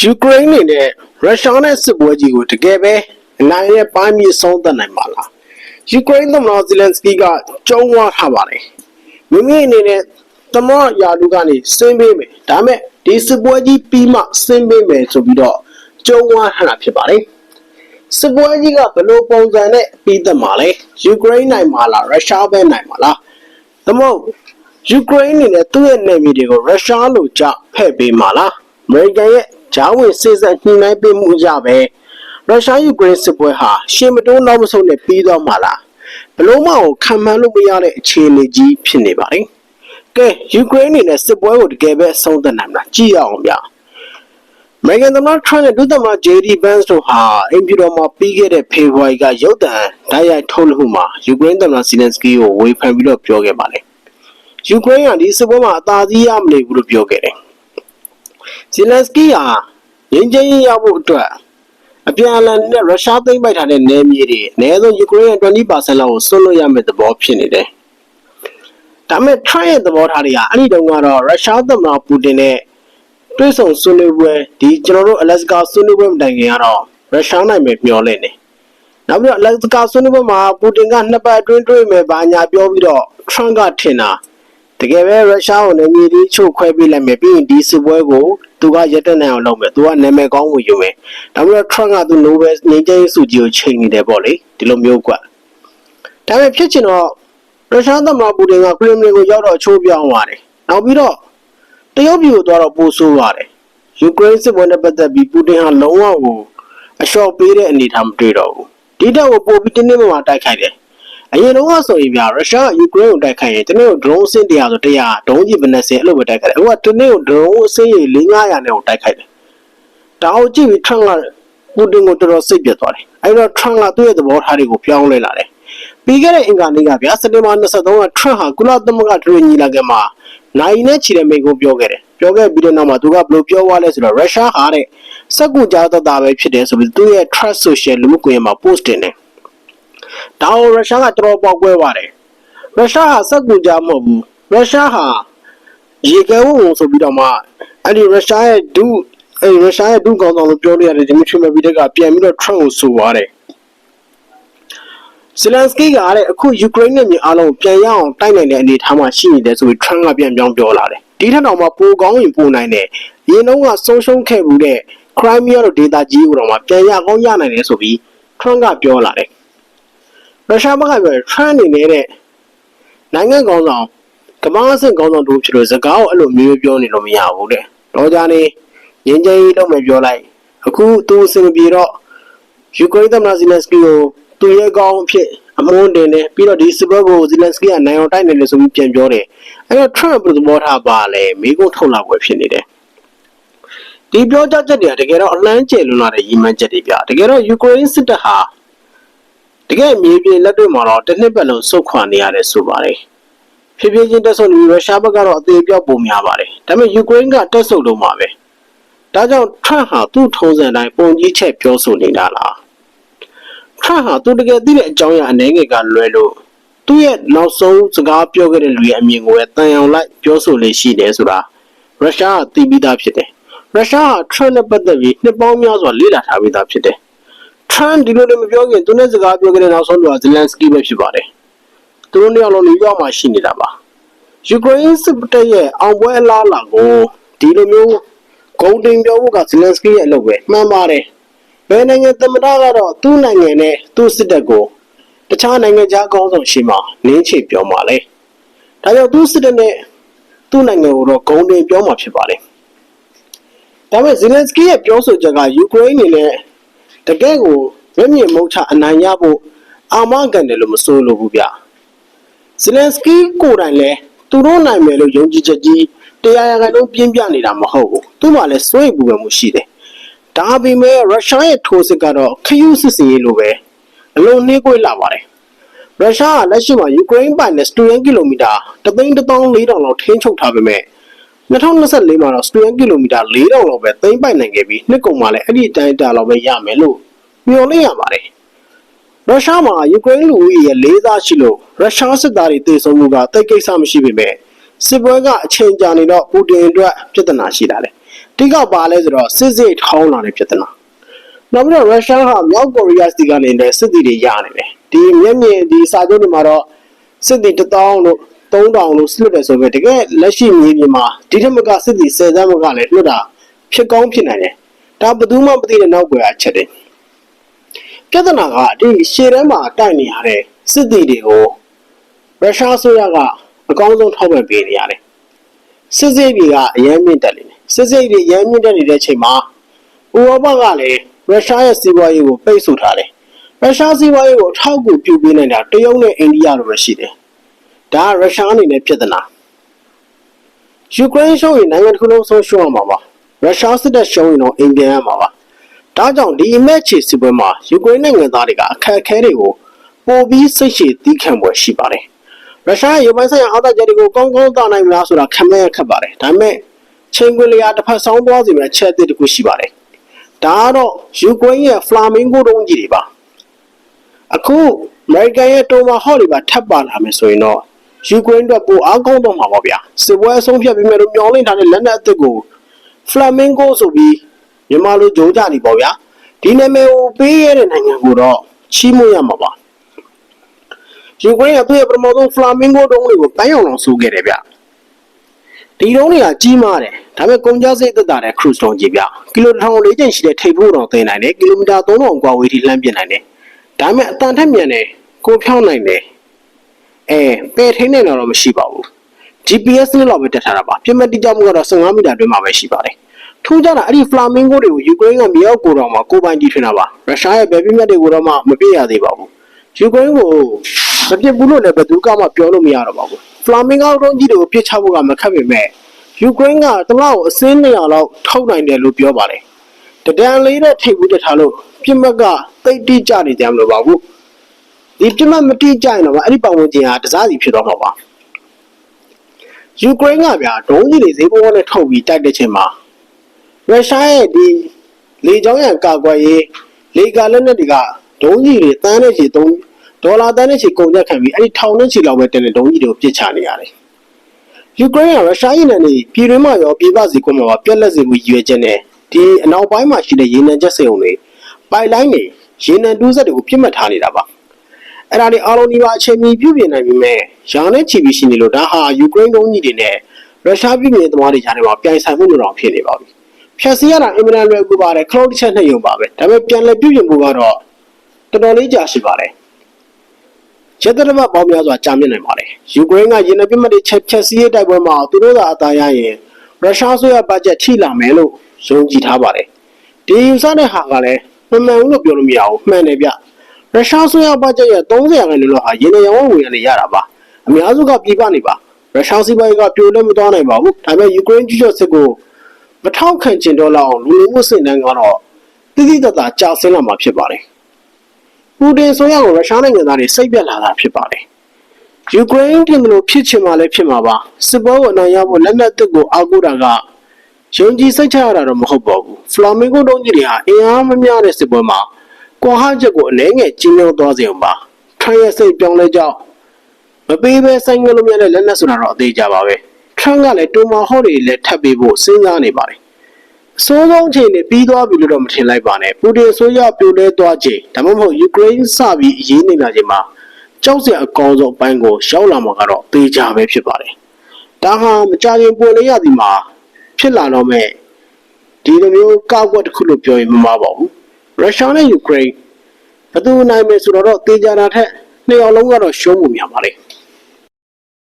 ယူကရိန်းနေနဲ့ရုရှားနဲ့စစ်ပွဲကြီးကိုတကယ်ပဲအနိုင်ရဲ့ပိုင်းပြီးဆုံးသက်နိုင်ပါလားယူကရိန်းသမ္မတဇီလန်စကီကကြုံးဝါထားပါတယ်မိမိအနေနဲ့သမ္မတယာလူကနေဆင်းပေးမယ်ဒါပေမဲ့ဒီစစ်ပွဲကြီးပြီးမှဆင်းပေးမယ်ဆိုပြီးတော့ကြုံးဝါထားတာဖြစ်ပါတယ်စစ်ပွဲကြီးကဘယ်လိုပုံစံနဲ့ပြီးသက်မှာလဲယူကရိန်းနိုင်မှာလားရုရှားပဲနိုင်မှာလားသမဟုတ်ယူကရိန်းအနေနဲ့သူ့ရဲ့နယ်မြေတွေကိုရုရှားလိုကြဖဲ့ပေးမှာလားအမေရိကန်ရဲ့ ဂျာဝင်စစ်ဆက်ညှိနှိုင်းပေးမှုကြပဲရုရှားယူကရိန်းစစ်ပွဲဟာရှေ့မတိုးနောက်မဆုတ်နဲ့ပြီးသွားမှာလားဘယ်လို့မှခံမှန်းလို့မရတဲ့အခြေအနေကြီးဖြစ်နေပါလေကဲယူကရိန်းအနေနဲ့စစ်ပွဲကိုတကယ်ပဲအဆုံးသတ်နိုင်မလားကြည့်ရအောင်ဗျာမေဂန်သမ္မတထရန့်နဲ့ဒုသမ္မတ JD Vance တို့ဟာအင်ဖြူတော်မှာပြီးခဲ့တဲ့ဖေဖော်ဝါရီကရုတ်တံဓာတ်ရိုက်ထုတ်လွှင့်မှုမှာယူကရိန်းသမ္မတဇီလန်စကီကိုဝေဖန်ပြီးတော့ပြောခဲ့ပါတယ်။ယူကရိန်းကဒီစစ်ပွဲမှာအသာစီးရမနေဘူးလို့ပြောခဲ့တယ်။ ဇီလန်စကီဟာငင်းချင်းရဖို့အတွက်အပြန်အလှန်နဲ့ရုရှားသိမ်းပိုက်ထားတဲ့နယ်မြေတွေအနည်းဆုံးယူကရိန်းရဲ့20%လောက်ကိုဆွတ်လွတ်ရမယ့်သဘောဖြစ်နေတယ်။ဒါပေမဲ့ထရန့်ရဲ့သဘောထားတွေကအဲ့ဒီတုန်းကတော့ရုရှားသမ္မတပူတင်နဲ့တွဲဆောင်ဆွေးနွေးပွဲဒီကျွန်တော်တို့အလက်စကာဆွေးနွေးပွဲမတိုင်ခင်ကတော့ရုရှားနိုင်မယ်မျှော်လင့်နေနောက်ပြီးတော့အလက်စကာဆွေးနွေးပွဲမှာပူတင်ကနှစ်ပတ်အတွင်းတွေ့မယ်ဘာညာပြောပြီးတော့ထရန့်ကထင်တာ တကယ်ပဲရုရှားကိုလည်းမြေကြီးချုပ်ခွဲပေးလိုက်မယ်ပြီးရင်ဒီစစ်ပွဲကိုသူကရက်တက်နိုင်အောင်လုပ်မယ်သူကနာမည်ကောင်းကိုယူမယ်ဒါပြီးတော့ထရန့်ကသူနိုဘယ်ငြိမ်းချမ်းရေးဆုကြီးကိုချိန်နေတယ်ပေါ့လေဒီလိုမျိုးကွာဒါပေမဲ့ဖြစ်ချင်တော့ရုရှားသမ္မတပူတင်ကကရမလင်ကိုရောက်တော့ချိုးပြောင်းသွားတယ်နောက်ပြီးတော့တရုတ်ပြည်ကိုသွားတော့ပိုဆိုးပါတယ်ယူကရိန်းစစ်ပွဲနဲ့ပတ်သက်ပြီးပူတင်ဟာလုံးဝကိုအလျှော့ပေးတဲ့အနေအထားမတွေ့တော့ဘူးဒီတော့ကိုပိုပြီးတင်းတင်းမာမာတိုက်ခိုက်တယ် အရင်တော့ဆိုရင်ဗျာရုရှားကယူကရိန်းကိုတိုက်ခိုက်ရင်တနေ့ကို drone အဆင့်100ဆို100ဒုံးကြီးဘယ်နဲ့ဆင်အဲ့လိုပဲတိုက်ခိုက်တယ်အခုကတနေ့ကို drone အဆင့်ကြီး400နဲ့ကိုတိုက်ခိုက်တယ်ဒါအောင်ကြည့်ပြီး Trump ကပူတင်ကိုတော်တော်စိတ်ပြတ်သွားတယ်အဲ့တော့ Trump ကသူ့ရဲ့သဘောထားတွေကိုပြောင်းလဲလာတယ်ပြီးခဲ့တဲ့အင်္ဂါနေ့ကဗျာစက်တင်ဘာ23က Trump ဟာကုလသမဂ္ဂထွေညီလာခံမှာနိုင်နဲ့ချီတဲ့မိန့်ခွန်းပြောခဲ့တယ်ပြောခဲ့ပြီးတဲ့နောက်မှာသူကဘယ်လိုပြောသွားလဲဆိုတော့ရုရှားဟာတဲ့စက်ကူကြားသက်တာပဲဖြစ်တယ်ဆိုပြီးသူ့ရဲ့ Trust Social လူမှုကွန်ရက်မှာ post တင်တယ် ဒါကိုရုရှားကတော်တော်ပေါက်ကွဲပါတယ်ရုရှားဟာစက်ကူကြားမဟုတ်ဘူးရုရှားဟာရေကဲဝုံဆိုပြီးတော့မှအဲ့ဒီရုရှားရဲ့ဒုအဲ့ရုရှားရဲ့ဒုကောင်ဆောင်လို့ပြောလို့ရတယ်ဒီမီထရီမဗီဒက်ကပြန်ပြီးတော့ Trump ကိုဆိုသွားတယ်ဇီလန်စကီကလည်းအခုယူကရိန်းနဲ့မြေအားလုံးကိုပြန်ရအောင်တိုက်နိုင်တဲ့အနေအထားမှာရှိနေတယ်ဆိုပြီး Trump ကပြန်ပြောင်းပြောလာတယ်ဒီထက်တောင်မှပိုကောင်းရင်ပိုနိုင်တယ်။ရင်းနှုန်းကဆုံးရှုံးခဲ့မှုတဲ့ Crimea တို့ဒေသကြီးကိုတော့မှပြန်ရကောင်းရနိုင်တယ်ဆိုပြီး Trump ကပြောလာတယ်။ ရုရှားဘက်ကပြော Trump အနေနဲ့တဲ့နိုင်ငံကောင်းဆောင်ကမ္ဘာအဆင့်ကောင်းဆောင်တို့ဖြစ်လို့စကားကိုအဲ့လိုမျိုးပြောနေလို့မရဘူးတဲ့။တော့ကြနေငင်းချင်းကြီးတော့မပြောလိုက်။အခုသူအဆင်ပြေတော့ယူကရိန်းသမ္မတဇီလန်စကီကိုသူရဲ့ကောင်းအဖြစ်အမွန်းတင်တယ်ပြီးတော့ဒီစစ်ပွဲကိုဇီလန်စကီကနိုင်အောင်တိုက်နေတယ်ဆိုပြီးပြန်ပြောတယ်အဲ့တော့ Trump ဘယ်လိုသဘောထားပါလဲမိကုန်းထုတ်လာွယ်ဖြစ်နေတယ်ဒီပြောကြချက်တွေကတကယ်တော့အလန်းကျယ်လွန်းလာတဲ့ရည်မှန်းချက်တွေပြတကယ်တော့ယူကရိန်းစစ်တပ်ဟာ တကယ်မြေပြင်လက်တွေ့မှာတော့တစ်နှစ်ပတ်လုံးစုတ်ခွာနေရတယ်ဆိုပါတယ်ဖြည်းဖြည်းချင်းတက်ဆုပ်နေပြီးရုရှားဘက်ကတော့အသေးပြောက်ပုံများပါတယ်ဒါပေမဲ့ယူကရိန်းကတက်ဆုပ်လို့မှာပဲဒါကြောင့် Trump ဟာသူ့ထုံးစံတိုင်းပုံကြီးချက်ပြောဆိုနေတာလားထရန့်ဟာသူတကယ်သိတဲ့အကြောင်းအရာအနေငယ်ကလွယ်လို့သူ့ရဲ့နောက်ဆုံးစကားပြောခဲ့တဲ့လူရဲ့အမြင်ကိုပဲတန်အောင်လိုက်ပြောဆိုလေးရှိတယ်ဆိုတာရုရှားကသိပြီးသားဖြစ်တယ်ရုရှားဟာထရန့်နဲ့ပတ်သက်ပြီးနှစ်ပေါင်းများစွာလေ့လာထားပြီးသားဖြစ်တယ် ထရန့်ဒီလိုလည်းမပြောခင်သူနဲ့စကားပြောခဲ့တဲ့နောက်ဆုံးလူကဇလန်စကီပဲဖြစ်ပါတယ်သူတို့နှစ်ယောက်လုံးနယူးယောက်မှာရှိနေတာပါယူကရိန်းစစ်တပ်ရဲ့အောင်ပွဲအလားအလာကိုဒီလိုမျိုးဂုံတင်ပြောဖို့ကဇလန်စကီရဲ့အလုပ်ပဲမှန်ပါတယ်ဘယ်နိုင်ငံသမ္မတကတော့သူ့နိုင်ငံနဲ့သူ့စစ်တပ်ကိုတခြားနိုင်ငံခြားကောင်းဆောင်ရှိမှနင်းချေပြောမှာလေဒါကြောင့်သူ့စစ်တပ်နဲ့သူ့နိုင်ငံကိုတော့ဂုံတင်ပြောမှာဖြစ်ပါတယ်ဒါပေမဲ့ဇီလန်စကီရဲ့ပြောဆိုချက်ကယူကရိန်းအနေနဲ့ တကယ့်ကိုမျက်မြင်မုတ်ချအနိုင်ရဖို့အာမခံတယ်လို့မဆိုလိုဘူးဗျဇီလန်စကီကိုယ်တိုင်လည်းသူတို့နိုင်မယ်လို့ယုံကြည်ချက်ကြီးတရားရခိုင်လုံးပြင်းပြနေတာမဟုတ်ဘူးသူ့မှာလည်းစွန့်ရည်ပူပန်မှုရှိတယ်ဒါပေမဲ့ရုရှားရဲ့ထိုးစစ်ကတော့ခယူးစစ်စီရေးလိုပဲအလုံးနှေးကွေးလာပါတယ်ရုရှားကလက်ရှိမှာယူကရိန်းပိုင်တဲ့စတူဒန်ကီလိုမီတာ3,400လောက်ထိန်းချုပ်ထားပေမဲ့ 2024မှာတော့စတူဒန်ကီလိုမီတာ4,000လောက်ပဲသိမ်းပိုက်နိုင်ခဲ့ပြီးနှစ်ကုန်မှာလည်းအဲ့ဒီအတိုင်းအတာလောက်ပဲရမယ်လို့မျှော်လင့်ရပါတယ်ရုရှားမှာယူကရိန်းလူဦးရေရဲ့လေးစားရှိလို့ရုရှားစစ်သားတွေတေဆုံးမှုကတိတ်ကိစ္စမရှိပေမဲ့စစ်ပွဲကအချိန်ကြာနေတော့ပူတင်အတွက်ပြဿနာရှိလာတယ်တိကပါလဲဆိုတော့စစ်စစ်ထောင်းလာတဲ့ပြဿနာနောက်ပြီးတော့ရုရှားဟာမြောက်ကိုရီးယားစီကနေလည်းစစ်သည်တွေရနေတယ်ဒီမျက်မြင်ဒီစာချုပ်တွေမှာတော့စစ်သည်1000လို့ 3000လို့လွတ်တယ်ဆိုပေမဲ့တကယ်လက်ရှိမြေပြင်မှာဒီထက်မကစစ်သည်10သန်းမကလည်းလွတ်တာဖြစ်ကောင်းဖြစ်နိုင်တယ်ဒါဘယ်သူမှမသိတဲ့နောက်ွယ်အချက်တွေပြဿနာကဒီရှေ့ထဲမှာတိုက်နေရတဲ့စစ်သည်တွေကိုရုရှားဆိုရကအကောင်းဆုံးထောက်ပံ့ပေးနေရတယ်စစ်စစ်တွေကအရန်မြင့်တက်နေတယ်စစ်စစ်တွေရန်မြင့်တက်နေတဲ့အချိန်မှာဥရောပကလည်းရုရှားရဲ့စီးပွားရေးကိုပိတ်ဆို့ထားတယ်ရုရှားစီးပွားရေးကိုအထောက်အကူပြုပေးနေတာတရုတ်နဲ့အိန္ဒိယလိုပဲရှိတယ် ဒါကရုရှားအနေနဲ့ပြဿနာယူကရိန်းရှုံးရင်နိုင်ငံတစ်ခုလုံးဆုံးရှုံးရမှာပါရုရှားစစ်တပ်ရှုံးရင်တော့အိမ်ပြန်ရမှာပါဒါကြောင့်ဒီအမက်ချီစစ်ပွဲမှာယူကရိန်းနိုင်ငံသားတွေကအခက်အခဲတွေကိုပိုပြီးစိတ်ရှည်သီးခံပွဲရှိပါတယ်ရုရှားရဲ့ရုပ်ပိုင်းဆိုင်ရာအားသာချက်တွေကိုကောင်းကောင်းသာနိုင်မလားဆိုတာခံမရခက်ပါတယ်ဒါပေမဲ့ချိန်ခွင်လျာတစ်ဖက်ဆောင်းသွားစီမဲ့ချက်အသစ်တစ်ခုရှိပါတယ်ဒါကတော့ယူကရိန်းရဲ့ဖလာမင်ဂိုတုံးကြီးတွေပါအခုအမေရိကန်ရဲ့တိုမာဟော့တွေပါထပ်ပါလာမယ်ဆိုရင်တော့ ယူကရိန်းအတွက်ပိုအားကောင်းတော့မှာပေါ့ဗျာစစ်ပွဲအဆုံးဖြတ်ပြီးမဲ့လို့မျောလင့်ထားတဲ့လက်နက်အသစ်ကိုဖလာမင်ဂိုဆိုပြီးမြန်မာလိုဂျိုးကြနေပေါ့ဗျာဒီနာမည်ကိုပေးရတဲ့နိုင်ငံကိုတော့ချီးမွမ်းရမှာပါယူကရိန်းကသူ့ရဲ့ပထမဆုံးဖလာမင်ဂိုတုံးလေးကိုတန်းရောင်အောင်ဆိုခဲ့တယ်ဗျဒီတုံးတွေကကြီးမားတယ်ဒါပေမဲ့ကုန်ကြစိတ်သက်သာတဲ့ခရုစ်တုံးကြီးဗျကီလို1000ကျင်းရှိတဲ့ထိပ်ဖို့တော်တင်နိုင်တယ်ကီလိုမီတာ3000ကွာဝေးထိလှမ်းပြနိုင်တယ်ဒါပေမဲ့အတန်ထက်မြန်တယ်ကိုဖြောင်းနိုင်တယ် အဲပယ်ထိန်းနိုင်တော့မရှိပါဘူး GPS နဲ့တော့ပဲတက်ထားတာပါပြမတိကျမှုကတော့15မီတာတွင်းမှာပဲရှိပါတယ်ထူးခြားတာအဲ့ဒီဖလာမင်ဂိုတွေကိုယူကရိန်းကမြေအောက်ကိုတော့မှကိုပိုင်တီထွင်တာပါရုရှားရဲ့ဘယ်ပြမြတ်တွေကိုတော့မှမပြည့်ရသေးပါဘူးယူကရိန်းကိုမပြစ်ဘူးလို့လည်းဘယ်သူကမှပြောလို့မရတော့ပါဘူးဖလာမင်ဂိုတုံးကြီးတွေကိုပြစ်ချဖို့ကမခက်ပေမဲ့ယူကရိန်းကတလောက်အစင်း200လောက်ထုတ်နိုင်တယ်လို့ပြောပါတယ်တဒံလေးနဲ့ထိပ်ဘူးတက်ထားလို့ပြစ်မတ်ကတိတ်တိကျနေကြမလို့ပါဘူး ဒီပြစ်မတ်မတိကျရင်တော့အဲ့ဒီပတ်ဝန်းကျင်ဟာတစားစီဖြစ်တော့မှာပါယူကရိန်းကဗျာဒုံးကြီးတွေဈေးပေါ်နဲ့ထုတ်ပြီးတိုက်တဲ့ချိန်မှာရုရှားရဲ့ဒီလေကြောင်းရန်ကာကွယ်ရေးလေကာလက်နက်တွေကဒုံးကြီးတွေတန်းနဲ့ချီသုံးဒေါ်လာတန်းနဲ့ချီကုန်ကျခံပြီးအဲ့ဒီထောင်နဲ့ချီလောက်ပဲတင်တဲ့ဒုံးကြီးတွေကိုပြစ်ချနေရတယ်ယူကရိန်းကရုရှားရေနံတွေပြည်တွင်းမှာရောပြည်ပစီကွန်မှာပါပြက်လက်စီမှုရည်ရွယ်ချက်နဲ့ဒီအနောက်ပိုင်းမှာရှိတဲ့ရေနံချက်စက်ရုံတွေပိုက်လိုင်းတွေရေနံတူးစက်တွေကိုပြစ်မှတ်ထားနေတာပါ အဲ့ဒါတွေအားလုံးဒီမှာအချိန်မီပြုပြင်နိုင်ပြီမဲ့ရောင်းနဲ့ချီပြီးရှိနေလို့ဒါဟာယူကရိန်းဒုံးကြီးတွေနဲ့ရုရှားပြည်ပြည်သမားတွေကြားထဲမှာပြိုင်ဆိုင်မှုလိုတော့ဖြစ်နေပါပြီဖြတ်စီရတာအင်မတန်လွယ်ကူပါတယ်ခလုတ်တစ်ချက်နဲ့ယုံပါပဲဒါပေမဲ့ပြန်လည်ပြုပြင်မှုကတော့တော်တော်လေးကြာရှိပါတယ်ရက်သက်ပတ်ပေါင်းများစွာကြာမြင့်နိုင်ပါတယ်ယူကရိန်းကရေနံပြတ်မတ်တွေချက်ဖြတ်စီးရေးတိုက်ပွဲမှာသူတို့ကအသာရရင်ရုရှားဆိုရဘတ်ဂျက်ထိလာမယ်လို့ယုံကြည်ထားပါတယ်ဒီယူဆတဲ့ဟာကလည်းမမှန်ဘူးလို့ပြောလို့မရဘူးမှန်တယ်ဗျ ရုရှားဆိုရဘတ်ဂျက်ရဲ့30ရာခိုင်နှုန်းလောက်ဟာရေနံရောင်းဝယ်ရနေရတာပါအများစုကပြည်ပနေပါရုရှားစီးပွားရေးကပြိုလဲမသွားနိုင်ပါဘူးဒါပေမဲ့ယူကရိန်းကျူးကျော်စစ်ကိုမထောက်ခံကျင်တော့လောက်အောင်လူလူမှုစိတ်နှံကတော့တိတိတတ်တာကြာဆင်းလာမှာဖြစ်ပါတယ်ပူတင်ဆိုရကိုရုရှားနိုင်ငံသားတွေစိတ်ပြက်လာတာဖြစ်ပါတယ်ယူကရိန်းတင်လို့ဖြစ်ချင်မှလည်းဖြစ်မှာပါစစ်ပွဲကိုအနိုင်ရဖို့လက်နက်တစ်ကိုအောက်ကိုတာကယုံကြည်စိတ်ချရတာတော့မဟုတ်ပါဘူးဖလာမင်ဂိုတုံးကြီးတွေဟာအင်အားမများတဲ့စစ်ပွဲမှာ ကွာဟချက်ကိုအနေငယ်ကြီးမြောင်းသွားစေအောင်ပါထိုင်ရစိတ်ပြောင်းလဲကြောက်မပေးဘဲဆိုင်ငလို့မြတဲ့လက်နက်ဆိုတာတော့အသေးကြပါပဲထရန့်ကလည်းတိုမာဟော့တွေလည်းထပ်ပေးဖို့စဉ်းစားနေပါတယ်အစိုးဆုံးအချိန်နဲ့ပြီးသွားပြီလို့တော့မထင်လိုက်ပါနဲ့ပူတင်အစိုးရပြိုလဲသွားချိန်ဒါမှမဟုတ်ယူကရိန်းစပြီးအရေးနေလာချိန်မှာကြောက်စရာအကောင်းဆုံးအပိုင်းကိုရောက်လာမှာကတော့သေချာပဲဖြစ်ပါတယ်ဒါဟာမကြခင်ပေါ်လေရသည်မှာဖြစ်လာတော့မဲ့ဒီလိုမျိုးကောက်ွက်တစ်ခုလို့ပြောရင်မမှားပါဘူး ရုရှားနဲ့ယူကရိန်းဘယ်သူနိုင်မယ်ဆိုတော့သေချာတာထက်နှစ်ယောက်လုံးကတော့ရှုံးမှုများပါလေ